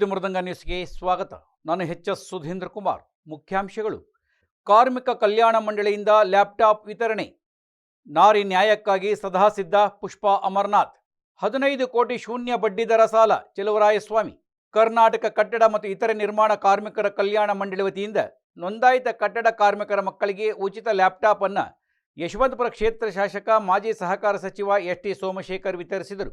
ಸುದ್ದಿ ಮೃದಂಗ ನ್ಯೂಸ್ಗೆ ಸ್ವಾಗತ. ನಾನು ಎಚ್ ಎಸ್ ಸುಧೀಂದ್ರ ಕುಮಾರ್. ಮುಖ್ಯಾಂಶಗಳು. ಕಾರ್ಮಿಕ ಕಲ್ಯಾಣ ಮಂಡಳಿಯಿಂದ ಲ್ಯಾಪ್ಟಾಪ್ ವಿತರಣೆ. ನಾರಿ ನ್ಯಾಯಕ್ಕಾಗಿ ಸದಾ ಸಿದ್ಧ ಪುಷ್ಪಾ ಅಮರನಾಥ್. ಹದಿನೈದು ಕೋಟಿ ಶೂನ್ಯ ಬಡ್ಡಿದರ ಸಾಲ, ಚೆಲುವರಾಯಸ್ವಾಮಿ. ಕರ್ನಾಟಕ ಕಟ್ಟಡ ಮತ್ತು ಇತರೆ ನಿರ್ಮಾಣ ಕಾರ್ಮಿಕರ ಕಲ್ಯಾಣ ಮಂಡಳಿ ವತಿಯಿಂದ ನೋಂದಾಯಿತ ಕಟ್ಟಡ ಕಾರ್ಮಿಕರ ಮಕ್ಕಳಿಗೆ ಉಚಿತ ಲ್ಯಾಪ್ಟಾಪ್ ಅನ್ನು ಯಶವಂತಪುರ ಕ್ಷೇತ್ರ ಶಾಸಕ, ಮಾಜಿ ಸಹಕಾರ ಸಚಿವ ಎಸ್ ಟಿ ಸೋಮಶೇಖರ್ ವಿತರಿಸಿದರು.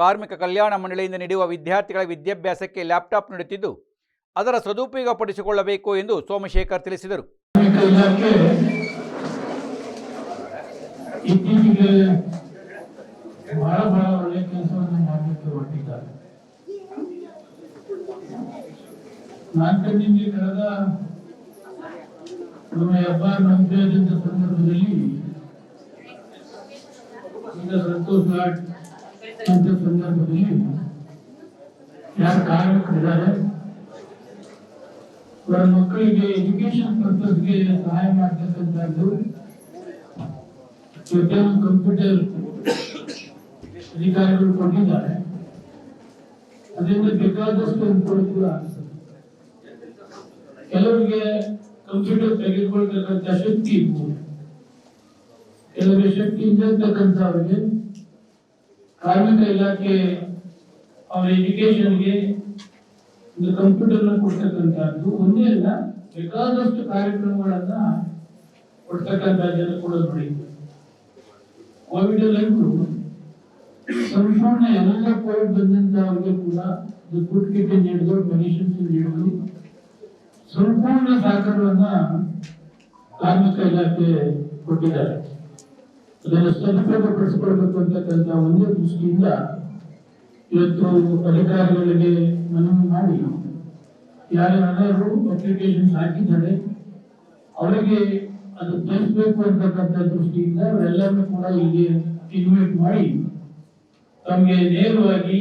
ಕಾರ್ಮಿಕ ಕಲ್ಯಾಣ ಮಂಡಳಿಯಿಂದ ನೀಡುವ ವಿದ್ಯಾರ್ಥಿಗಳ ವಿದ್ಯಾಭ್ಯಾಸಕ್ಕೆ ಲ್ಯಾಪ್ಟಾಪ್ ನೀಡುತ್ತಿದ್ದು, ಅದರ ಸದುಪಯೋಗ ಪಡಿಸಿಕೊಳ್ಳಬೇಕು ಎಂದು ಸೋಮಶೇಖರ್ ತಿಳಿಸಿದರು. ಸಂದರ್ಭದಲ್ಲಿ ಈಗ ಸಂತೋಷ್ ಘಾಟ್ ಅಂತ ಸಂದರ್ಭದಲ್ಲಿ ಯಾರು ಕಾರ್ಮಿಕರಿದ್ದಾರೆ ಅವರ ಮಕ್ಕಳಿಗೆ ಎಜುಕೇಶನ್ ಪರ್ಪಸ್ಗೆ ಸಹಾಯ ಮಾಡ್ತಕ್ಕಂಥದ್ದು ಇವತ್ತೇನು ಕಂಪ್ಯೂಟರ್ ಅಧಿಕಾರಿಗಳು ಕೊಟ್ಟಿದ್ದಾರೆ ಅದರಿಂದ ಬೇಕಾದಷ್ಟು ಅನುಕೂಲ ಕೂಡ ಆಗ್ತದೆ ಕೆಲವರಿಗೆ ಕಂಪ್ಯೂಟರ್ ತೆಗೆದುಕೊಳ್ತಕ್ಕಂಥ ಶಕ್ತಿ ಇರ್ಬೋದು ಕೆಲವರಿಗೆ ಶಕ್ತಿ ಇದ್ದಿರ್ತಕ್ಕಂಥವ್ರಿಗೆ ಕಾರ್ಮಿಕ ಇಲಾಖೆ ಅವರ ಎಜುಕೇಶನ್ಗೆ ಒಂದು ಕಂಪ್ಯೂಟರ್ ಕೊಡ್ತಕ್ಕಂಥದ್ದು. ಒಂದೇ ಅಲ್ಲ, ಬೇಕಾದಷ್ಟು ಕಾರ್ಯಕ್ರಮಗಳನ್ನ ಕೊಡ್ತಕ್ಕಂಥ ಜನ ಕೂಡ ನೋಡಿ. ಕೋವಿಡ್ ಅಲ್ಲಂತೂ ಸಂಪೂರ್ಣ ಎಲ್ಲ ಕೋವಿಡ್ ಬಂದಂತವರಿಗೆ ಕೂಡ ಫುಡ್ ಕಿಟ್ ನೀಡಿದ್ರು ಮೆಡಿಸಿನ್ಸ್ ನೀಡಿದ್ರು. ಸಂಪೂರ್ಣ ಸಹಕಾರವನ್ನ ಕಾರ್ಮಿಕ ಇಲಾಖೆ ಕೊಟ್ಟಿದ್ದಾರೆ. ಅದನ್ನು ಸದುಪಯೋಗ ಪಡಿಸಿಕೊಳ್ಬೇಕು ಅಂತಕ್ಕಂಥ ಒಂದೇ ದೃಷ್ಟಿಯಿಂದ ಇವತ್ತು ಅಧಿಕಾರಿಗಳಿಗೆ ಮನವಿ ಮಾಡಿ ಯಾರ್ಯಾರು ಅಪ್ಲಿಕೇಶನ್ ಹಾಕಿದ್ದಾರೆ. ಅವರಿಗೆ ಅದು ತಲುಪಬೇಕು ಅಂತಕ್ಕಂಥ ದೃಷ್ಟಿಯಿಂದ ಅವರೆಲ್ಲರನ್ನು ಕೂಡ ಇಲ್ಲಿ ಇನ್ವೈಟ್ ಮಾಡಿ ತಮಗೆ ನೇರವಾಗಿ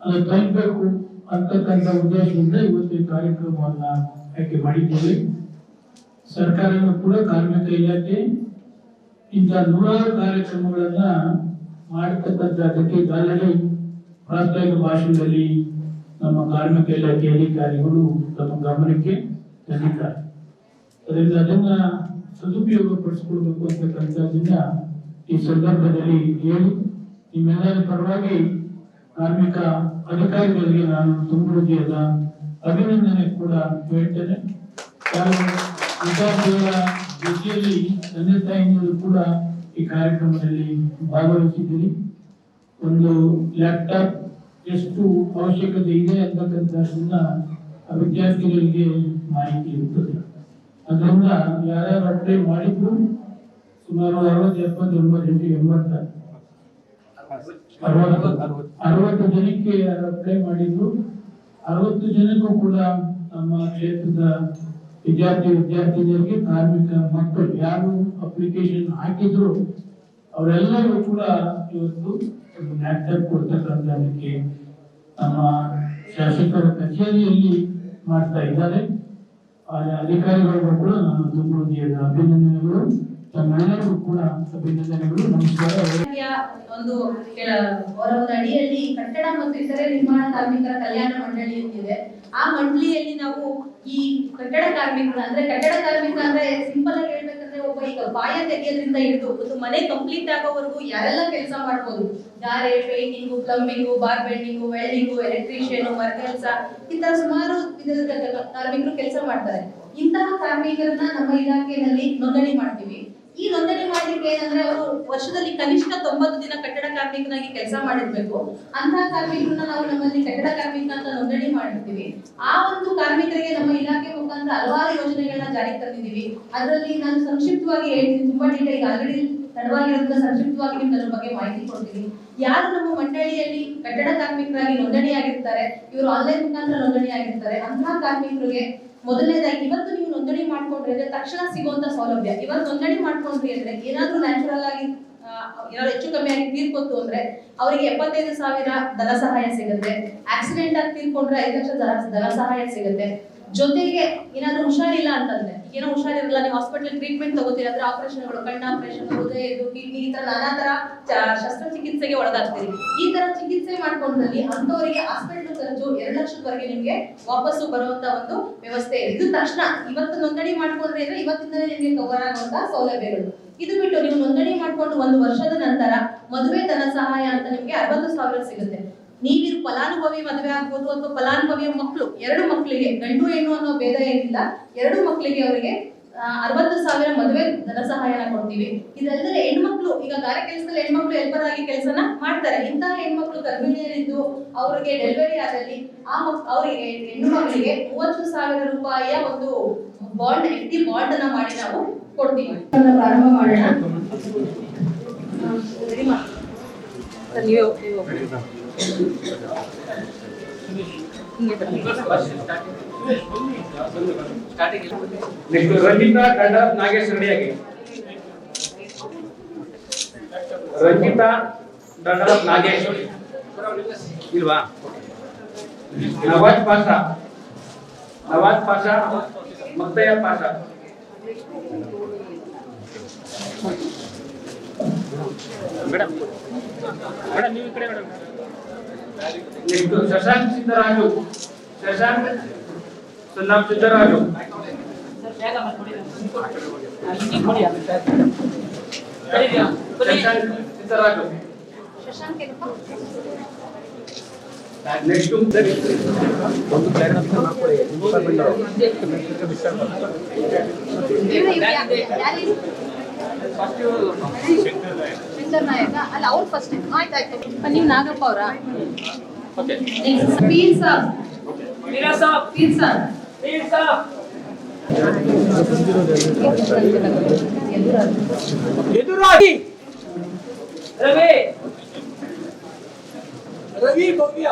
ಅದು ತಲುಪಬೇಕು ಅಂತಕ್ಕಂಥ ಉದ್ದೇಶದಿಂದ ಇವತ್ತು ಈ ಕಾರ್ಯಕ್ರಮವನ್ನ ಆಯ್ಕೆ ಮಾಡಿದ್ದೇವೆ. ಸರ್ಕಾರವು ಕೂಡ ಕಾರ್ಮಿಕ ಇಲಾಖೆ ಇಂಥ ನೂರಾರು ಕಾರ್ಯಕ್ರಮಗಳನ್ನ ಮಾಡತಕ್ಕಂಥದ್ದಕ್ಕೆ ಅದಕ್ಕೆ ಪ್ರಾಥಮಿಕ ಭಾಷೆಯಲ್ಲಿ ನಮ್ಮ ಕಾರ್ಮಿಕ ಇಲಾಖೆ ಅಧಿಕಾರಿಗಳು ತಮ್ಮ ಗಮನಕ್ಕೆ ತಂದಿದ್ದಾರೆ. ಅದರಿಂದ ಅದನ್ನ ಸದುಪಯೋಗ ಪಡಿಸ್ಕೊಳ್ಬೇಕು ಅಂತಕ್ಕಂಥದ್ದನ್ನ ಈ ಸಂದರ್ಭದಲ್ಲಿ ಹೇಳಿ, ನಿಮ್ಮೆಲ್ಲರ ಪರವಾಗಿ ಕಾರ್ಮಿಕ ಅಧಿಕಾರಿಗಳಿಗೆ ನಾನು ತುಂಬ ಅಭಿನಂದನೆ ಕೂಡ ಹೇಳ್ತೇನೆ. ಜೊತೆಯಲ್ಲಿ ತಂದೆ ತಾಯಿಗಳು ಕೂಡ ಈ ಕಾರ್ಯಕ್ರಮದಲ್ಲಿ ಭಾಗವಹಿಸಿದ್ದೀರಿ. ಒಂದು ಲ್ಯಾಪ್ಟಾಪ್ ಎಷ್ಟು ಅವಶ್ಯಕತೆ ಇದೆ ಅಂತಕ್ಕಂಥದ್ದನ್ನ ವಿದ್ಯಾರ್ಥಿಗಳಿಗೆ ಮಾಹಿತಿ ಇರುತ್ತದೆ ಅದರಿಂದ ಯಾರ್ಯಾರು ಅಪ್ಲೈ ಮಾಡಿದ್ರು ಸುಮಾರು ಅರವತ್ತು ಎಪ್ಪತ್ತು ಎಂಬತ್ತು ಎಂಟು ಎಂಬತ್ತ ಅರವತ್ತು ಜನಕ್ಕೆ ಅಪ್ಲೈ ಮಾಡಿದ್ರು. ಅರವತ್ತು ಜನಕ್ಕೂ ಕೂಡ ನಮ್ಮ ಕ್ಷೇತ್ರದ ವಿದ್ಯಾರ್ಥಿ ವಿದ್ಯಾರ್ಥಿನಿಯರಿಗೆ ಕಾರ್ಮಿಕ ಮಕ್ಕಳು ಯಾರು ಅಪ್ಲಿಕೇಶನ್ ಹಾಕಿದ್ರು ಅವರೆಲ್ಲರೂ ಕೂಡ ಇವತ್ತು ಲ್ಯಾಪ್ಟಾಪ್ ಕೊಡ್ತಕ್ಕಂಥದಕ್ಕೆ ನಮ್ಮ ಶಾಸಕರ ಕಚೇರಿಯಲ್ಲಿ ಮಾಡ್ತಾ ಇದ್ದಾರೆ. ಅಧಿಕಾರಿಗಳಿಗೂ ಕೂಡ ನಾನು ತುಂಬ ಹೃದಯದ ಅಭಿನಂದನೆಗಳು. ತಮ್ಮೆಲ್ಲರಿಗೂ ಕೂಡ ಅಭಿನಂದನೆಗಳು. ನಮಸ್ಕಾರ. ಒಂದು ಕೆಳ- ಗೌರವದ ಅಡಿಯಲ್ಲಿ ಕಟ್ಟಡ ಮತ್ತು ಇತರೆ ನಿರ್ಮಾಣ ಕಾರ್ಮಿಕರ ಕಲ್ಯಾಣ ಮಂಡಳಿ ಅಂತಿದೆ ಆ ಮಂಡಳಿಯಲ್ಲಿ ನಾವು ಈ ಕಟ್ಟಡ ಕಾರ್ಮಿಕರು ಅಂದ್ರೆ ಕಟ್ಟಡ ಕಾರ್ಮಿಕ ಅಂದ್ರೆ ಸಿಂಪಲ್ ಆಗಿ ಹೇಳ್ಬೇಕಂದ್ರೆ ಒಬ್ಬ ಈಗ ಬಾಯ ತೆಗೆಯೋದ್ರಿಂದ ಹಿಡಿದು ಒಂದು ಮನೆ ಕಂಪ್ಲೀಟ್ ಆಗೋವರೆಗೂ ಯಾರೆಲ್ಲ ಕೆಲಸ ಮಾಡ್ಬೋದು? ಗಾರೆ painting plumbing bar bending welding electrician ಮರ ಕೆಲಸ ಇಂತಹ ಸುಮಾರು ಕಾರ್ಮಿಕರು ಕೆಲಸ ಮಾಡ್ತಾರೆ. ಇಂತಹ ಕಾರ್ಮಿಕರನ್ನ ನಮ್ಮ ಇಲಾಖೆಯಲ್ಲಿ ನೋಂದಣಿ ಮಾಡ್ತೀವಿ. ಈ ನೋಂದಣಿ ಮಾಡಲಿಕ್ಕೆ ಏನಂದ್ರೆ ಅವರು ವರ್ಷದಲ್ಲಿ ಕನಿಷ್ಠ ತೊಂಬತ್ತು ದಿನ ಕಟ್ಟಡ ಕಾರ್ಮಿಕನಾಗಿ ಕೆಲಸ ಮಾಡಿರ್ಬೇಕು. ಅಂತಹ ಕಾರ್ಮಿಕರನ್ನ ನಾವು ನಮ್ಮಲ್ಲಿ ಕಟ್ಟಡ ಕಾರ್ಮಿಕ ಅಂತ ನೋಂದಣಿ ಮಾಡಿರ್ತೀವಿ. ಆ ಒಂದು ಕಾರ್ಮಿಕರಿಗೆ ನಮ್ಮ ಇಲಾಖೆ ಮುಖಾಂತರ ಹಲವಾರು ಯೋಜನೆಗಳನ್ನ ಜಾರಿಗೆ ತಂದಿದ್ದೀವಿ. ಅದರಲ್ಲಿ ನಾನು ಸಂಕ್ಷಿಪ್ತವಾಗಿ ಹೇಳ್ತೀನಿ. ತುಂಬಾ ಡೀಟೇಲ್ ಆಲ್ರೆಡಿ ತಡವಾಗಿರೋದ್ರಿಂದ ಸಂಕ್ಷಿಪ್ತವಾಗಿ ನಿಮ್ಗೆ ಅದ್ರ ಬಗ್ಗೆ ಮಾಹಿತಿ ಕೊಡ್ತೀನಿ. ಯಾರು ನಮ್ಮ ಮಂಡಳಿಯಲ್ಲಿ ಕಟ್ಟಡ ಕಾರ್ಮಿಕರಾಗಿ ನೋಂದಣಿ ಆಗಿರ್ತಾರೆ ಇವರು ಆನ್ಲೈನ್ ಮುಖಾಂತರ ನೋಂದಣಿ ಆಗಿರ್ತಾರೆ ಅಂತಹ ಕಾರ್ಮಿಕರಿಗೆ ಮೊದಲನೇದಾಗಿ ಇವತ್ತು ಮಾಡ್ಕೊಂಡ್ರೆ ಅಂದ್ರೆ ತಕ್ಷಣ ಸಿಗುವಂತ ಸೌಲಭ್ಯ. ಇವಾಗ ನೋಂದಣಿ ಮಾಡ್ಕೊಂಡ್ರಿ ಅಂದ್ರೆ ಏನಾದ್ರೂ ನ್ಯಾಚುರಲ್ ಆಗಿ ಏನಾದ್ರು ಹೆಚ್ಚು ಕಮ್ಮಿ ಆಗಿ ತೀರ್ಕೊತು ಅಂದ್ರೆ ಅವರಿಗೆ ಎಪ್ಪತ್ತೈದು ಸಾವಿರ ಧನ ಸಹಾಯ ಸಿಗುತ್ತೆ. ಆಕ್ಸಿಡೆಂಟ್ ಆಗಿ ತೀರ್ಕೊಂಡ್ರೆ ಐದು ಲಕ್ಷ ಧನ ಸಹಾಯ ಸಿಗುತ್ತೆ. ಜೊತೆಗೆ ಏನಾದ್ರೂ ಹುಷಾರಿಲ್ಲ ಅಂತಂದ್ರೆ, ಏನೋ ಹುಷಾರಿರಲ್ಲ, ನೀವು ಹಾಸ್ಪಿಟಲ್ ಟ್ರೀಟ್ಮೆಂಟ್ ತಗೋತೀರಿ ಅಂದ್ರೆ ಆಪರೇಷನ್ಗಳು, ಕಣ್ಣ ಆಪರೇಷನ್, ಹೃದಯ ಕಿಡ್ನಿ, ಈ ತರ ನಾನಾ ತರ ಶಸ್ತ್ರಚಿಕಿತ್ಸೆಗೆ ಒಳಗಾಗ್ತೀರಿ. ಈ ತರ ಚಿಕಿತ್ಸೆ ಮಾಡ್ಕೊಂಡಲ್ಲಿ ಅಂತವರಿಗೆ ಹಾಸ್ಪಿಟಲ್ ಖರ್ಚು ಎರಡು ಲಕ್ಷದವರೆಗೆ ನಿಮ್ಗೆ ವಾಪಸ್ಸು ಬರುವಂತ ಒಂದು ವ್ಯವಸ್ಥೆ ಇದೆ. ಇದು ತಕ್ಷಣ ಇವತ್ತು ನೋಂದಣಿ ಮಾಡ್ಕೊಂಡ್ರೆ ಅಂದ್ರೆ ಇವತ್ತಿಂದಲೇ ನಿಮ್ಗೆ ಕವರ್ ಆಗುವಂತ ಸೌಲಭ್ಯಗಳು. ಇದು ಬಿಟ್ಟು ನೀವು ನೋಂದಣಿ ಮಾಡ್ಕೊಂಡು ಒಂದು ವರ್ಷದ ನಂತರ ಮದುವೆ ಧನ ಸಹಾಯ ಅಂತ ನಿಮ್ಗೆ ಅರವತ್ತು ಸಾವಿರ ಸಿಗುತ್ತೆ. ನೀವಿರು ಫಲಾನುಭವಿ ಮದುವೆ ಆಗ್ಬೋದು ಅಥವಾ ಫಲಾನುಭವಿಯ ಮಕ್ಕಳು ಎರಡು ಮಕ್ಕಳಿಗೆ ಗಂಡು ಹೆಣ್ಣು ಅನ್ನೋ ಭೇದ ಏನಿಲ್ಲ ಎರಡು ಮಕ್ಕಳಿಗೆ ಅವರಿಗೆ ಅರವತ್ತು ಸಾವಿರ ಮದುವೆ ಧನ ಸಹಾಯನ ಕೊಡ್ತೀವಿ. ಇದಲ್ಲದೆ ಹೆಣ್ಮಕ್ಳು ಈಗ ಗಾರೆ ಕೆಲಸದಲ್ಲಿ ಹೆಣ್ಮಕ್ಳು ಹೆಲ್ಪರ್ ಆಗಿ ಕೆಲಸನ ಮಾಡ್ತಾರೆ. ಇಂತಹ ಹೆಣ್ಮಕ್ಳು ಗರ್ಭಿಣಿಯರಿದ್ದು ಅವರಿಗೆ ಡೆಲಿವರಿ ಆದಲ್ಲಿ ಆ ಮಕ್ ಅವರಿಗೆ ಹೆಣ್ಣು ಮಕ್ಕಳಿಗೆ ಮೂವತ್ತು ಸಾವಿರ ರೂಪಾಯಿಯ ಒಂದು ಬಾಂಡ್ ಎಫ್ ಬಾಂಡ್ ಅನ್ನ ಮಾಡಿ ನಾವು ಕೊಡ್ತೀವಿ. ಪ್ರಾರಂಭ ಮಾಡೋಣ. ನೆಕ್ಸ್ಟ್ ರಂಜಿತಾ ಕಂಡ ನಾಗೇಶ್ ರೆಡಿಯಾಗಿ ರಂಜಿತಾ ಡಾಕ್ಟರ್ ನಾಗೇಶ್ ಇಲ್ವಾ? ನವಾಜ್ ಪಾಷಾ. ನವಾಜ್ ಪಾಷಾ, ಮಕ್ತಯ್ಯ ಪಾಷಾ. ಮೇಡಮ್ ಮೇಡಮ್, ನೀವು ಕಡೆ ಮೇಡಮ್ ನೆಕ್ಸ್ಟ್ ಶಶಾಂಕ್ ಸಿದ್ದರಾಜು ಶಶಾಂಕ್ ಸುನ್ನಾಮ್ ಸಿದ್ದರಾಜು ಶಶಾಂಕ್ ಸಿದ್ದರಾಜು ಶಶಾಂಕ್ ಏನಪ್ಪ? ನೆಕ್ಸ್ಟ್ ಇವ್ರು ಇವ್ರು ಯಾ- ಯಾರು ಇವ್ರು? ಶಂಕರ್ ನಾಯಕ ಅಲ್ಲ ಅವ್ರು ಫಸ್ಟ್ ಆಯ್ತಾಯ್ತು ನೀವು ನಾಗಪ್ಪ ಅವರ ಪೀರ್ ಸಾಬ್ ಪೀರ್ ಸಾಬ್ ಎದುರಾಗಿ ರವಿ ರವಿ ಭವ್ಯ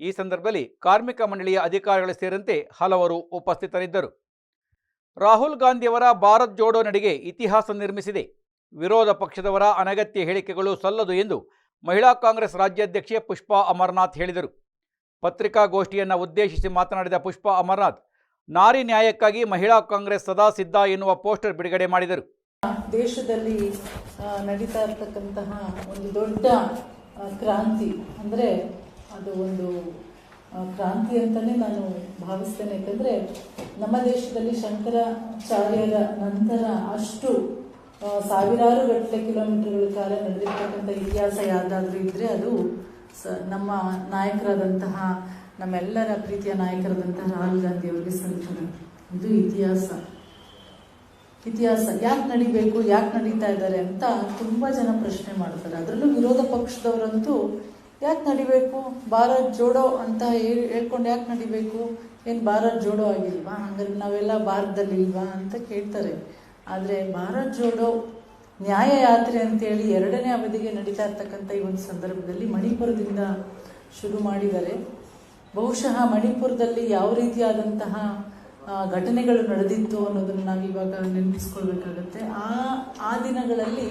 ಈ ಸಂದರ್ಭದಲ್ಲಿ ಕಾರ್ಮಿಕ ಮಂಡಳಿಯ ಅಧಿಕಾರಿಗಳು ಸೇರಿದಂತೆ ಹಲವರು ಉಪಸ್ಥಿತರಿದ್ದರು. ರಾಹುಲ್ ಗಾಂಧಿಯವರ ಭಾರತ್ ಜೋಡೋ ನಡಿಗೆ ಇತಿಹಾಸ ನಿರ್ಮಿಸಿದೆ. ವಿರೋಧ ಪಕ್ಷದವರ ಅನಗತ್ಯ ಹೇಳಿಕೆಗಳು ಸಲ್ಲದು ಎಂದು ಮಹಿಳಾ ಕಾಂಗ್ರೆಸ್ ರಾಜ್ಯಾಧ್ಯಕ್ಷೆ ಪುಷ್ಪಾ ಅಮರನಾಥ್ ಹೇಳಿದರು. ಪತ್ರಿಕಾಗೋಷ್ಠಿಯನ್ನು ಉದ್ದೇಶಿಸಿ ಮಾತನಾಡಿದ ಪುಷ್ಪಾ ಅಮರನಾಥ್, ನಾರಿ ನ್ಯಾಯಕ್ಕಾಗಿ ಮಹಿಳಾ ಕಾಂಗ್ರೆಸ್ ಸದಾ ಸಿದ್ಧ ಎನ್ನುವ ಪೋಸ್ಟರ್ ಬಿಡುಗಡೆ ಮಾಡಿದರು. ದೇಶದಲ್ಲಿ ನಡೀತಾ ಇರ್ತಕ್ಕಂತಹ ಒಂದು ದೊಡ್ಡ ಕ್ರಾಂತಿ ಅಂದರೆ ಅದು ಒಂದು ಕ್ರಾಂತಿ ಅಂತಲೇ ನಾನು ಭಾವಿಸ್ತೇನೆ. ಯಾಕಂದರೆ ನಮ್ಮ ದೇಶದಲ್ಲಿ ಶಂಕರಾಚಾರ್ಯರ ನಂತರ ಅಷ್ಟು ಸಾವಿರಾರು ಗಟ್ಟಲೆ ಕಿಲೋಮೀಟರ್ಗಳ ಕಾಲ ನಡೆದಿರ್ತಕ್ಕಂಥ ಇತಿಹಾಸ ಯಾವುದಾದ್ರೂ ಇದ್ದರೆ ಅದು ಸ, ನಮ್ಮ ನಾಯಕರಾದಂತಹ, ನಮ್ಮೆಲ್ಲರ ಪ್ರೀತಿಯ ನಾಯಕರಾದಂತಹ ರಾಹುಲ್ ಗಾಂಧಿ ಅವರಿಗೆ ಸಲ್ತದೆ ಇದು ಇತಿಹಾಸ. ಇತಿಹಾಸ. ಯಾಕೆ ನಡಿಬೇಕು, ಯಾಕೆ ನಡೀತಾ ಇದ್ದಾರೆ ಅಂತ ತುಂಬ ಜನ ಪ್ರಶ್ನೆ ಮಾಡ್ತಾರೆ. ಅದರಲ್ಲೂ ವಿರೋಧ ಪಕ್ಷದವರಂತೂ ಯಾಕೆ ನಡಿಬೇಕು? ಭಾರತ್ ಜೋಡೋ ಅಂತ ಹೇಳಿ, ಹೇಳ್ಕೊಂಡು ಯಾಕೆ ನಡಿಬೇಕು? ಏನು ಭಾರತ್ ಜೋಡೋ ಆಗಿಲ್ವಾ? ಹಂಗಾರೆ ನಾವೆಲ್ಲ ಭಾರತದಲ್ಲಿ ಇಲ್ವಾ ಅಂತ ಕೇಳ್ತಾರೆ. ಆದರೆ ಭಾರತ್ ಜೋಡೋ ನ್ಯಾಯ ಯಾತ್ರೆ ಅಂತೇಳಿ ಎರಡನೇ ಅವಧಿಗೆ ನಡೀತಾ ಇರ್ತಕ್ಕಂಥ ಈ ಒಂದು ಸಂದರ್ಭದಲ್ಲಿ ಮಣಿಪುರದಿಂದ ಶುರು ಮಾಡಿದ್ದಾರೆ. ಬಹುಶಃ ಮಣಿಪುರದಲ್ಲಿ ಯಾವ ರೀತಿಯಾದಂತಹ ಘಟನೆಗಳು ನಡೆದಿತ್ತು ಅನ್ನೋದನ್ನು ನಾವು ಇವಾಗ ನೆನಪಿಸ್ಕೊಳ್ಬೇಕಾಗತ್ತೆ. ಆ ಆ ದಿನಗಳಲ್ಲಿ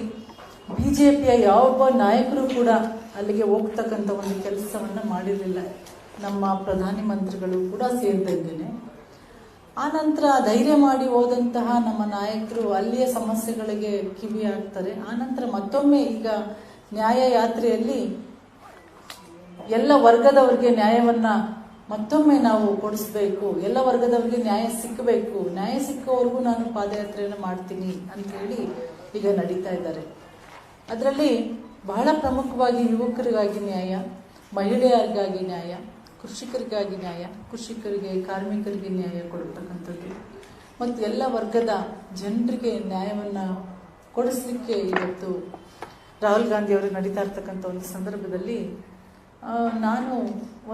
ಬಿ ಜೆ ಪಿಯ ಯಾವೊಬ್ಬ ನಾಯಕರು ಕೂಡ ಅಲ್ಲಿಗೆ ಹೋಗ್ತಕ್ಕಂಥ ಒಂದು ಕೆಲಸವನ್ನು ಮಾಡಿರಲಿಲ್ಲ. ನಮ್ಮ ಪ್ರಧಾನಿ ಮಂತ್ರಿಗಳು ಕೂಡ ಸೇರಿದಂಗೆನೆ. ಆ ನಂತರ ಧೈರ್ಯ ಮಾಡಿ ಹೋದಂತಹ ನಮ್ಮ ನಾಯಕರು ಅಲ್ಲಿಯ ಸಮಸ್ಯೆಗಳಿಗೆ ಕಿವಿ ಹಾಕ್ತಾರೆ. ಆ ನಂತರ ಮತ್ತೊಮ್ಮೆ ಈಗ ನ್ಯಾಯ ಯಾತ್ರೆಯಲ್ಲಿ ಎಲ್ಲ ವರ್ಗದವರಿಗೆ ನ್ಯಾಯವನ್ನ ಮತ್ತೊಮ್ಮೆ ನಾವು ಕೊಡಿಸ್ಬೇಕು. ಎಲ್ಲ ವರ್ಗದವರಿಗೆ ನ್ಯಾಯ ಸಿಕ್ಕಬೇಕು ನ್ಯಾಯ ಸಿಕ್ಕವರೆಗೂ ನಾನು ಪಾದಯಾತ್ರೆಯನ್ನು ಮಾಡ್ತೀನಿ ಅಂತೇಳಿ ಈಗ ನಡೀತಾ ಇದ್ದಾರೆ. ಅದರಲ್ಲಿ ಬಹಳ ಪ್ರಮುಖವಾಗಿ ಯುವಕರಿಗಾಗಿ ನ್ಯಾಯ, ಮಹಿಳೆಯರಿಗಾಗಿ ನ್ಯಾಯ, ಕೃಷಿಕರಿಗಾಗಿ ನ್ಯಾಯ, ಕೃಷಿಕರಿಗೆ, ಕಾರ್ಮಿಕರಿಗೆ ನ್ಯಾಯ ಕೊಡತಕ್ಕಂಥದ್ದು. ಮತ್ತು ಎಲ್ಲ ವರ್ಗದ ಜನರಿಗೆ ನ್ಯಾಯವನ್ನು ಕೊಡಿಸ್ಲಿಕ್ಕೆ ಇವತ್ತು ರಾಹುಲ್ ಗಾಂಧಿ ಅವರು ನಡೀತಾ ಇರ್ತಕ್ಕಂಥ ಒಂದು ಸಂದರ್ಭದಲ್ಲಿ ನಾನು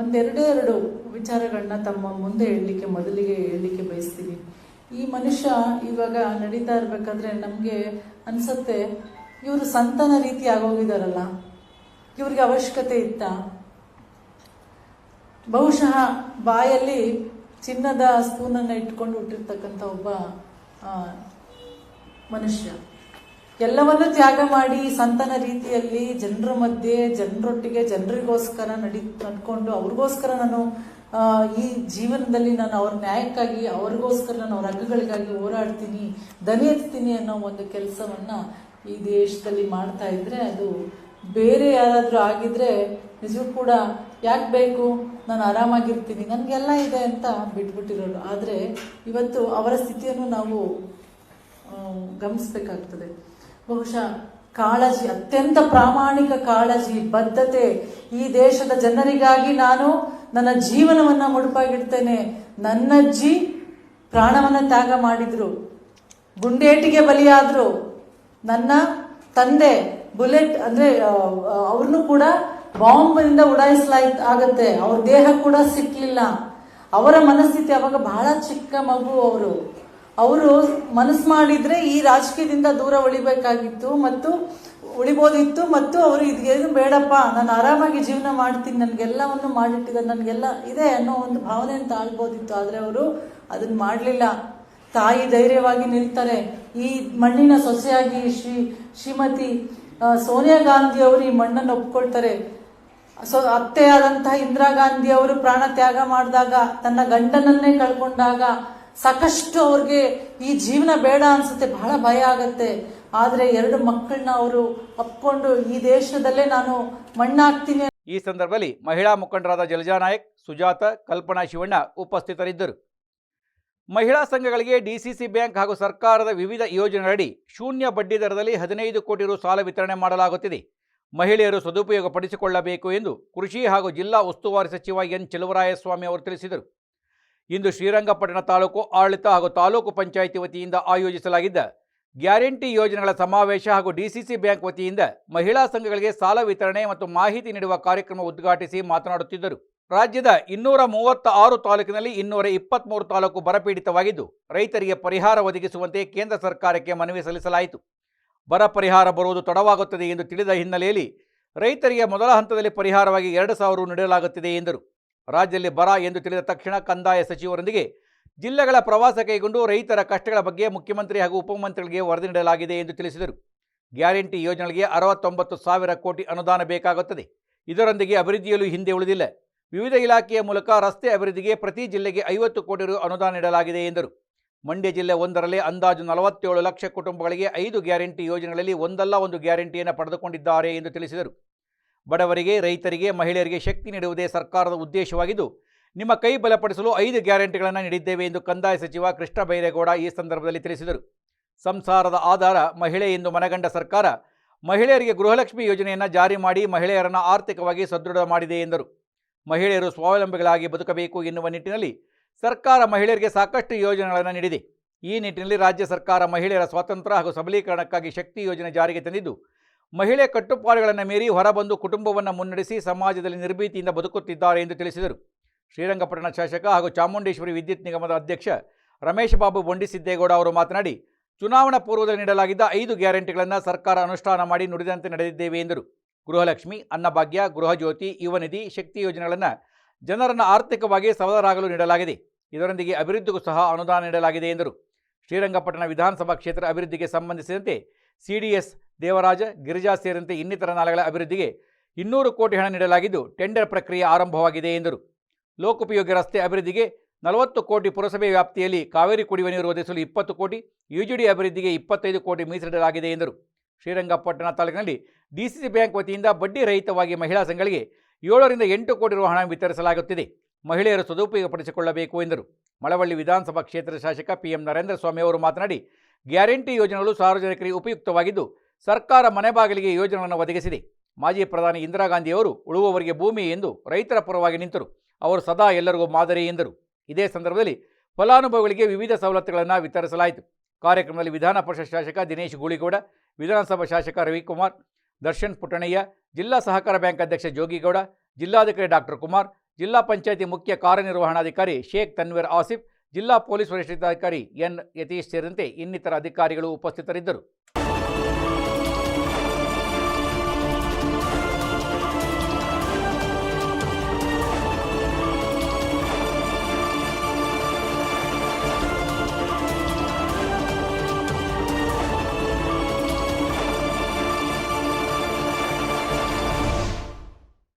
ಒಂದೆರಡೇ ಎರಡು ವಿಚಾರಗಳನ್ನ ತಮ್ಮ ಮುಂದೆ ಹೇಳಲಿಕ್ಕೆ, ಮೊದಲಿಗೆ ಹೇಳಲಿಕ್ಕೆ ಬಯಸ್ತೀನಿ. ಈ ಮನುಷ್ಯ ಇವಾಗ ನಡೀತಾ ಇರಬೇಕಾದ್ರೆ ನಮಗೆ ಅನಿಸುತ್ತೆ ಇವರು ಸಂತನ ರೀತಿ ಆಗೋಗಿದಾರಲ್ಲ ಇವ್ರಿಗೆ ಅವಶ್ಯಕತೆ ಇತ್ತ? ಬಹುಶಃ ಬಾಯಲ್ಲಿ ಚಿನ್ನದ ಸ್ಪೂನನ್ನು ಇಟ್ಕೊಂಡು ಹುಟ್ಟಿರ್ತಕ್ಕಂಥ ಒಬ್ಬ ಮನುಷ್ಯ. ಎಲ್ಲವನ್ನೂ ತ್ಯಾಗ ಮಾಡಿ ಸಂತನ ರೀತಿಯಲ್ಲಿ ಜನರ ಮಧ್ಯೆ, ಜನರೊಟ್ಟಿಗೆ ಜನರಿಗೋಸ್ಕರ ನಡಿ, ನಡ್ಕೊಂಡು ಅವ್ರಿಗೋಸ್ಕರ ನಾನು ಈ ಜೀವನದಲ್ಲಿ ನಾನು ಅವ್ರ ನ್ಯಾಯಕ್ಕಾಗಿ, ಅವ್ರಿಗೋಸ್ಕರ ನಾನು ಅವ್ರ ಹಕ್ಕುಗಳಿಗಾಗಿ ಹೋರಾಡ್ತೀನಿ ದನಿ ಎತ್ತೀನಿ ಅನ್ನೋ ಒಂದು ಕೆಲಸವನ್ನ ಈ ದೇಶದಲ್ಲಿ ಮಾಡ್ತಾ ಇದ್ರೆ ಅದು ಬೇರೆ ಯಾರಾದರೂ ಆಗಿದ್ರೆ ನಿಜವೂ ಕೂಡ ಯಾಕೆ ಬೇಕು? ನಾನು ಆರಾಮಾಗಿರ್ತೀನಿ. ನನಗೆಲ್ಲ ಇದೆ ಅಂತ ಬಿಟ್ಬಿಟ್ಟಿರೋರು ಆದರೆ ಇವತ್ತು ಅವರ ಸ್ಥಿತಿಯನ್ನು ನಾವು ಗಮನಿಸಬೇಕಾಗ್ತದೆ. ಬಹುಶಃ ಕಾಳಜಿ, ಅತ್ಯಂತ ಪ್ರಾಮಾಣಿಕ ಕಾಳಜಿ, ಬದ್ಧತೆ ಈ ದೇಶದ ಜನರಿಗಾಗಿ ನಾನು ನನ್ನ ಜೀವನವನ್ನ ಮುಡುಪಾಗಿಡ್ತೇನೆ. ನನ್ನಜ್ಜಿ ಪ್ರಾಣವನ್ನು ತ್ಯಾಗ ಮಾಡಿದ್ರು. ಗುಂಡೇಟಿಗೆ ಬಲಿಯಾದ್ರು. ನನ್ನ ತಂದೆ ಬುಲೆಟ್ ಅಂದ್ರೆ ಅವ್ರನ್ನು ಕೂಡ ಬಾಂಬ್ನಿಂದ ಉಡಾಯಿಸಲಾಯ್ತು ಆಗತ್ತೆ ಅವ್ರ ದೇಹ ಕೂಡ ಸಿಕ್ಕಲಿಲ್ಲ ಅವರ ಮನಸ್ಥಿತಿ ಅವಾಗ ಬಹಳ ಚಿಕ್ಕ ಮಗು ಅವರು. ಅವರು ಮನಸ್ಸು ಮಾಡಿದ್ರೆ ಈ ರಾಜಕೀಯದಿಂದ ದೂರ ಉಳಿಬೇಕಾಗಿತ್ತು ಮತ್ತು ಉಳಿಬೋದಿತ್ತು ಮತ್ತು ಅವರು ಇದೇನು ಬೇಡಪ್ಪ, ನಾನು ಆರಾಮಾಗಿ ಜೀವನ ಮಾಡ್ತೀನಿ, ನನಗೆಲ್ಲವನ್ನು ಮಾಡಿಟ್ಟಿದ್ದಾರೆ, ನನಗೆಲ್ಲ ಇದೆ ಅನ್ನೋ ಒಂದು ಭಾವನೆಯನ್ನು ತಾಳ್ಬೋದಿತ್ತು ಆದರೆ ಅವರು ಅದನ್ನ ಮಾಡಲಿಲ್ಲ. ತಾಯಿ ಧೈರ್ಯವಾಗಿ ನಿಲ್ತಾರೆ. ಈ ಮಣ್ಣಿನ ಸೊಸೆಯಾಗಿ ಶ್ರೀ, ಶ್ರೀಮತಿ ಸೋನಿಯಾ ಗಾಂಧಿ ಅವರು ಈ ಮಣ್ಣನ್ನು ಒಪ್ಕೊಳ್ತಾರೆ. ಸೊ, ಅತ್ತೆಯಾದಂತಹ ಇಂದಿರಾ ಗಾಂಧಿ ಅವರು ಪ್ರಾಣ ತ್ಯಾಗ ಮಾಡಿದಾಗ, ತನ್ನ ಗಂಡನನ್ನೇ ಕಳ್ಕೊಂಡಾಗ ಸಾಕಷ್ಟು ಅವ್ರಿಗೆ ಈ ಜೀವನ ಬೇಡ ಅನ್ಸುತ್ತೆ, ಬಹಳ ಭಯ ಆಗತ್ತೆ. ಆದ್ರೆ ಎರಡು ಮಕ್ಕಳನ್ನ ಅವರು ಅಪ್ಕೊಂಡು ಈ ದೇಶದಲ್ಲೇ ನಾನು ಮಣ್ಣಾಗ್ತೀನಿ. ಈ ಸಂದರ್ಭದಲ್ಲಿ ಮಹಿಳಾ ಮುಖಂಡರಾದ ಜಲಜಾ ನಾಯಕ್, ಸುಜಾತ, ಕಲ್ಪನಾ ಶಿವಣ್ಣ ಉಪಸ್ಥಿತರಿದ್ದರು. ಮಹಿಳಾ ಸಂಘಗಳಿಗೆ ಡಿಸಿಸಿ ಬ್ಯಾಂಕ್ ಹಾಗೂ ಸರ್ಕಾರದ ವಿವಿಧ ಯೋಜನೆಗಳಡಿ ಶೂನ್ಯ ಬಡ್ಡಿ ದರದಲ್ಲಿ ಹದಿನೈದು ಕೋಟಿ ರು ಸಾಲ ವಿತರಣೆ ಮಾಡಲಾಗುತ್ತಿದೆ. ಮಹಿಳೆಯರು ಸದುಪಯೋಗ ಪಡಿಸಿಕೊಳ್ಳಬೇಕು ಎಂದು ಕೃಷಿ ಹಾಗೂ ಜಿಲ್ಲಾ ಉಸ್ತುವಾರಿ ಸಚಿವ ಎನ್. ಚೆಲುವರಾಯಸ್ವಾಮಿ ಅವರು ತಿಳಿಸಿದರು. ಇಂದು ಶ್ರೀರಂಗಪಟ್ಟಣ ತಾಲೂಕು ಆಡಳಿತ ಹಾಗೂ ತಾಲೂಕು ಪಂಚಾಯಿತಿ ವತಿಯಿಂದ ಆಯೋಜಿಸಲಾಗಿದ್ದ ಗ್ಯಾರಂಟಿ ಯೋಜನೆಗಳ ಸಮಾವೇಶ ಹಾಗೂ ಡಿಸಿಸಿ ಬ್ಯಾಂಕ್ ವತಿಯಿಂದ ಮಹಿಳಾ ಸಂಘಗಳಿಗೆ ಸಾಲ ವಿತರಣೆ ಮತ್ತು ಮಾಹಿತಿ ನೀಡುವ ಕಾರ್ಯಕ್ರಮ ಉದ್ಘಾಟಿಸಿ ಮಾತನಾಡುತ್ತಿದ್ದರು. ರಾಜ್ಯದ ಇನ್ನೂರ ಮೂವತ್ತ ಆರು ತಾಲೂಕಿನಲ್ಲಿ ಇನ್ನೂರ ಇಪ್ಪತ್ತ್ಮೂರು ತಾಲೂಕು ಬರಪೀಡಿತವಾಗಿದ್ದು, ರೈತರಿಗೆ ಪರಿಹಾರ ಒದಗಿಸುವಂತೆ ಕೇಂದ್ರ ಸರ್ಕಾರಕ್ಕೆ ಮನವಿ ಸಲ್ಲಿಸಲಾಯಿತು. ಬರ ಪರಿಹಾರ ಬರುವುದು ತಡವಾಗುತ್ತದೆ ಎಂದು ತಿಳಿದ ಹಿನ್ನೆಲೆಯಲ್ಲಿ ರೈತರಿಗೆ ಮೊದಲ ಹಂತದಲ್ಲಿ ಪರಿಹಾರವಾಗಿ ಎರಡು ಸಾವಿರ ನೀಡಲಾಗುತ್ತಿದೆ ಎಂದರು. ರಾಜ್ಯದಲ್ಲಿ ಬರ ಎಂದು ತಿಳಿದ ತಕ್ಷಣ ಕಂದಾಯ ಸಚಿವರೊಂದಿಗೆ ಜಿಲ್ಲೆಗಳ ಪ್ರವಾಸ ಕೈಗೊಂಡು ರೈತರ ಕಷ್ಟಗಳ ಬಗ್ಗೆ ಮುಖ್ಯಮಂತ್ರಿ ಹಾಗೂ ಉಪಮುಖ್ಯಮಂತ್ರಿಗಳಿಗೆ ವರದಿ ನೀಡಲಾಗಿದೆ ಎಂದು ತಿಳಿಸಿದರು. ಗ್ಯಾರಂಟಿ ಯೋಜನೆಗಳಿಗೆ ಅರವತ್ತೊಂಬತ್ತು ಸಾವಿರ ಕೋಟಿ ಅನುದಾನ ಬೇಕಾಗುತ್ತದೆ. ಇದರೊಂದಿಗೆ ಅಭಿವೃದ್ಧಿಯಲ್ಲೂ ಹಿಂದೆ ಉಳಿದಿಲ್ಲ. ವಿವಿಧ ಇಲಾಖೆಯ ಮೂಲಕ ರಸ್ತೆ ಅಭಿವೃದ್ಧಿಗೆ ಪ್ರತಿ ಜಿಲ್ಲೆಗೆ ಐವತ್ತು ಕೋಟಿ ರು ಅನುದಾನ ನೀಡಲಾಗಿದೆ ಎಂದರು. ಮಂಡ್ಯ ಜಿಲ್ಲೆ ಒಂದರಲ್ಲೇ ಅಂದಾಜು ನಲವತ್ತೇಳು ಲಕ್ಷ ಕುಟುಂಬಗಳಿಗೆ ಐದು ಗ್ಯಾರಂಟಿ ಯೋಜನೆಗಳಲ್ಲಿ ಒಂದಲ್ಲ ಒಂದು ಗ್ಯಾರಂಟಿಯನ್ನು ಪಡೆದುಕೊಂಡಿದ್ದಾರೆ ಎಂದು ತಿಳಿಸಿದರು. ಬಡವರಿಗೆ, ರೈತರಿಗೆ, ಮಹಿಳೆಯರಿಗೆ ಶಕ್ತಿ ನೀಡುವುದೇ ಸರ್ಕಾರದ ಉದ್ದೇಶವಾಗಿದ್ದು, ನಿಮ್ಮ ಕೈ ಬಲಪಡಿಸಲು ಐದು ಗ್ಯಾರಂಟಿಗಳನ್ನು ನೀಡಿದ್ದೇವೆ ಎಂದು ಕಂದಾಯ ಸಚಿವ ಕೃಷ್ಣ ಬೈರೇಗೌಡ ಈ ಸಂದರ್ಭದಲ್ಲಿ ತಿಳಿಸಿದರು. ಸಂಸಾರದ ಆಧಾರ, ಮಹಿಳೆ ಎಂದು ಮನಗಂಡ ಸರ್ಕಾರ ಮಹಿಳೆಯರಿಗೆ ಗೃಹಲಕ್ಷ್ಮಿ ಯೋಜನೆಯನ್ನು ಜಾರಿ ಮಾಡಿ ಮಹಿಳೆಯರನ್ನು ಆರ್ಥಿಕವಾಗಿ ಸದೃಢ ಮಾಡಿದೆ ಎಂದರು. ಮಹಿಳೆಯರು ಸ್ವಾವಲಂಬಿಗಳಾಗಿ ಬದುಕಬೇಕು ಎನ್ನುವ ನಿಟ್ಟಿನಲ್ಲಿ ಸರ್ಕಾರ ಮಹಿಳೆಯರಿಗೆ ಸಾಕಷ್ಟು ಯೋಜನೆಗಳನ್ನು ನೀಡಿದೆ. ಈ ನಿಟ್ಟಿನಲ್ಲಿ ರಾಜ್ಯ ಸರ್ಕಾರ ಮಹಿಳೆಯರ ಸ್ವಾತಂತ್ರ್ಯ ಹಾಗೂ ಸಬಲೀಕರಣಕ್ಕಾಗಿ ಶಕ್ತಿ ಯೋಜನೆ ಜಾರಿಗೆ ತಂದಿದ್ದು, ಮಹಿಳೆ ಕಟ್ಟುಪಾಡುಗಳನ್ನು ಮೀರಿ ಹೊರಬಂದು ಕುಟುಂಬವನ್ನು ಮುನ್ನಡೆಸಿ ಸಮಾಜದಲ್ಲಿ ನಿರ್ಭೀತಿಯಿಂದ ಬದುಕುತ್ತಿದ್ದಾರೆ ಎಂದು ತಿಳಿಸಿದರು. ಶ್ರೀರಂಗಪಟ್ಟಣ ಶಾಸಕ ಹಾಗೂ ಚಾಮುಂಡೇಶ್ವರಿ ವಿದ್ಯುತ್ ನಿಗಮದ ಅಧ್ಯಕ್ಷ ರಮೇಶ್ ಬಾಬು ಬೊಂಡಿಸಿದ್ದೇಗೌಡ ಅವರು ಮಾತನಾಡಿ, ಚುನಾವಣಾ ಪೂರ್ವದಲ್ಲಿ ನೀಡಲಾಗಿದ್ದ ಐದು ಗ್ಯಾರಂಟಿಗಳನ್ನು ಸರ್ಕಾರ ಅನುಷ್ಠಾನ ಮಾಡಿ ನುಡಿದಂತೆ ನಡೆದಿದ್ದೇವೆ ಎಂದರು. ಗೃಹಲಕ್ಷ್ಮಿ, ಅನ್ನಭಾಗ್ಯ, ಗೃಹಜ್ಯೋತಿ, ಯುವನಿಧಿ, ಶಕ್ತಿ ಯೋಜನೆಗಳನ್ನು ಜನರನ್ನು ಆರ್ಥಿಕವಾಗಿ ಸಬಲರಾಗಲು ನೀಡಲಾಗಿದೆ. ಇದರೊಂದಿಗೆ ಅಭಿವೃದ್ಧಿಗೂ ಸಹ ಅನುದಾನ ನೀಡಲಾಗಿದೆ ಎಂದರು. ಶ್ರೀರಂಗಪಟ್ಟಣ ವಿಧಾನಸಭಾ ಕ್ಷೇತ್ರ ಅಭಿವೃದ್ಧಿಗೆ ಸಂಬಂಧಿಸಿದಂತೆ ಸಿಡಿಎಸ್ ದೇವರಾಜ, ಗಿರಿಜಾ ಸೇರಿದಂತೆ ಇನ್ನಿತರ ನಾಲೆಗಳ ಅಭಿವೃದ್ಧಿಗೆ ಇನ್ನೂರು ಕೋಟಿ ಹಣ ನೀಡಲಾಗಿದ್ದು, ಟೆಂಡರ್ ಪ್ರಕ್ರಿಯೆ ಆರಂಭವಾಗಿದೆ ಎಂದರು. ಲೋಕೋಪಯೋಗಿ ರಸ್ತೆ ಅಭಿವೃದ್ಧಿಗೆ ನಲವತ್ತು ಕೋಟಿ ಪುರಸಭೆ ವ್ಯಾಪ್ತಿಯಲ್ಲಿ ಕಾವೇರಿ ಕುಡಿಯುವ ನೀರು ಒದಗಿಸಲು ಇಪ್ಪತ್ತು ಕೋಟಿ, ಯುಜಿಡಿ ಅಭಿವೃದ್ಧಿಗೆ ಇಪ್ಪತ್ತೈದು ಕೋಟಿ ಮೀಸಲಿಡಲಾಗಿದೆ ಎಂದರು. ಶ್ರೀರಂಗಪಟ್ಟಣ ತಾಲೂಕಿನಲ್ಲಿ ಡಿಸಿಸಿ ಬ್ಯಾಂಕ್ ವತಿಯಿಂದ ಬಡ್ಡಿ ರಹಿತವಾಗಿ ಮಹಿಳಾ ಸಂಘಗಳಿಗೆ ಏಳರಿಂದ ಎಂಟು ಕೋಟಿ ರು ಹಣ ವಿತರಿಸಲಾಗುತ್ತಿದೆ. ಮಹಿಳೆಯರು ಸದುಪಯೋಗಪಡಿಸಿಕೊಳ್ಳಬೇಕು ಎಂದರು. ಮಳವಳ್ಳಿ ವಿಧಾನಸಭಾ ಕ್ಷೇತ್ರದ ಶಾಸಕ ಪಿಎಂ ನರೇಂದ್ರ ಸ್ವಾಮಿ ಅವರು ಮಾತನಾಡಿ, ಗ್ಯಾರಂಟಿ ಯೋಜನೆಗಳು ಸಾರ್ವಜನಿಕರಿಗೆ ಉಪಯುಕ್ತವಾಗಿದ್ದು, ಸರ್ಕಾರ ಮನೆ ಬಾಗಿಲಿಗೆ ಯೋಜನೆಗಳನ್ನು ಒದಗಿಸಿದೆ. ಮಾಜಿ ಪ್ರಧಾನಿ ಇಂದಿರಾ ಗಾಂಧಿಯವರು ಉಳುವವರಿಗೆ ಭೂಮಿ ಎಂದು ರೈತರ ಪರವಾಗಿ ನಿಂತರು. ಅವರು ಸದಾ ಎಲ್ಲರಿಗೂ ಮಾದರಿ ಎಂದರು. ಇದೇ ಸಂದರ್ಭದಲ್ಲಿ ಫಲಾನುಭವಿಗಳಿಗೆ ವಿವಿಧ ಸವಲತ್ತುಗಳನ್ನು ವಿತರಿಸಲಾಯಿತು. ಕಾರ್ಯಕ್ರಮದಲ್ಲಿ ವಿಧಾನ ಪರಿಷತ್ ಶಾಸಕ ದಿನೇಶ್ ಗೂಳಿಗೌಡ, ವಿಧಾನಸಭಾ ಶಾಸಕ ರವಿಕುಮಾರ್ ದರ್ಶನ್ ಪುಟ್ಟಣಯ್ಯ ಜಿಲ್ಲಾ ಸಹಕಾರ ಬ್ಯಾಂಕ್ ಅಧ್ಯಕ್ಷ ಜೋಗಿಗೌಡ, ಜಿಲ್ಲಾಧಿಕಾರಿ ಡಾಕ್ಟರ್ ಕುಮಾರ್, ಜಿಲ್ಲಾ ಪಂಚಾಯಿತಿ ಮುಖ್ಯ ಕಾರ್ಯನಿರ್ವಹಣಾಧಿಕಾರಿ ಶೇಖ್ ತನ್ವೀರ್ ಆಸಿಫ್, ಜಿಲ್ಲಾ ಪೊಲೀಸ್ ವರಿಷ್ಠಾಧಿಕಾರಿ ಎನ್ ಯತೀಶ್ ಸೇರಿದಂತೆ ಇನ್ನಿತರ ಅಧಿಕಾರಿಗಳು ಉಪಸ್ಥಿತರಿದ್ದರು.